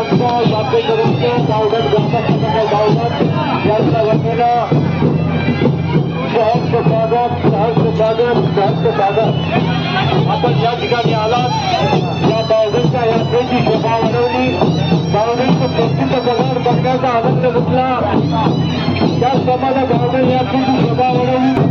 सर्व भाविकांचं यात्रेकरूंचं गावगट गावगट यांच्या वतीनं सहर्ष स्वागत सहर्ष स्वागत सहर्ष स्वागत आपण या ठिकाणी आलात या बावधनच्या यात्रेची शोभा वाढवली बावधनचं प्रसिद्ध पगार बघण्याचा आनंद लुटला त्याचप्रमाणे बावधन यात्रेची शोभा वाढवली.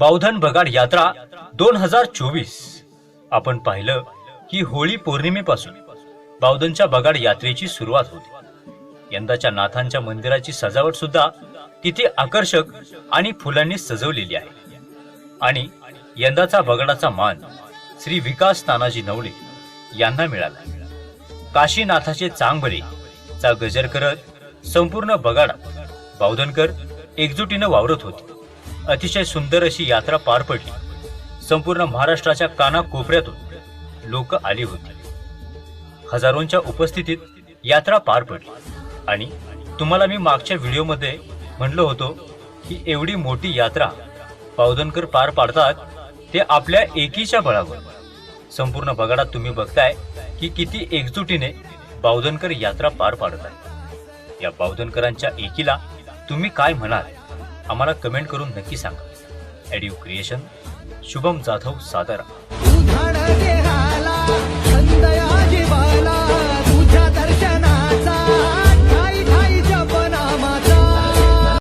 बावधन बगाड यात्रा दोन हजार चोवीस. आपण पाहिलं की होळी पौर्णिमेपासून बावधनच्या बगाड यात्रेची सुरुवात होती. यंदाच्या नाथांच्या मंदिराची सजावट सुद्धा किती आकर्षक आणि फुलांनी सजवलेली आहे. आणि यंदाचा बगाडाचा मान श्री विकास तानाजी नवले यांना मिळाला. काशीनाथाचे चांगबरे चा गजर करत संपूर्ण बगाडा बावधनकर एकजुटीनं वावरत होते. अतिशय सुंदर अशी यात्रा पार पडली. संपूर्ण महाराष्ट्राच्या कानाकोपऱ्यातून लोक आली होती. हजारोंच्या उपस्थितीत यात्रा पार पडली. आणि तुम्हाला मी मागच्या व्हिडिओमध्ये म्हणलो होतो की एवढी मोठी यात्रा पावदनकर पार पाडतात ते आपल्या एकीच्या बळावर. संपूर्ण बगाडात तुम्ही बघताय की किती एकजुटीने बावधनकर यात्रा पार पाडत आहे या बावधनकरांच्या एकीला तुम्ही काय म्हणाल? आम्हाला कमेंट करून नक्की सांगा. ऍडिओ क्रिएशन शुभम जाधव सादर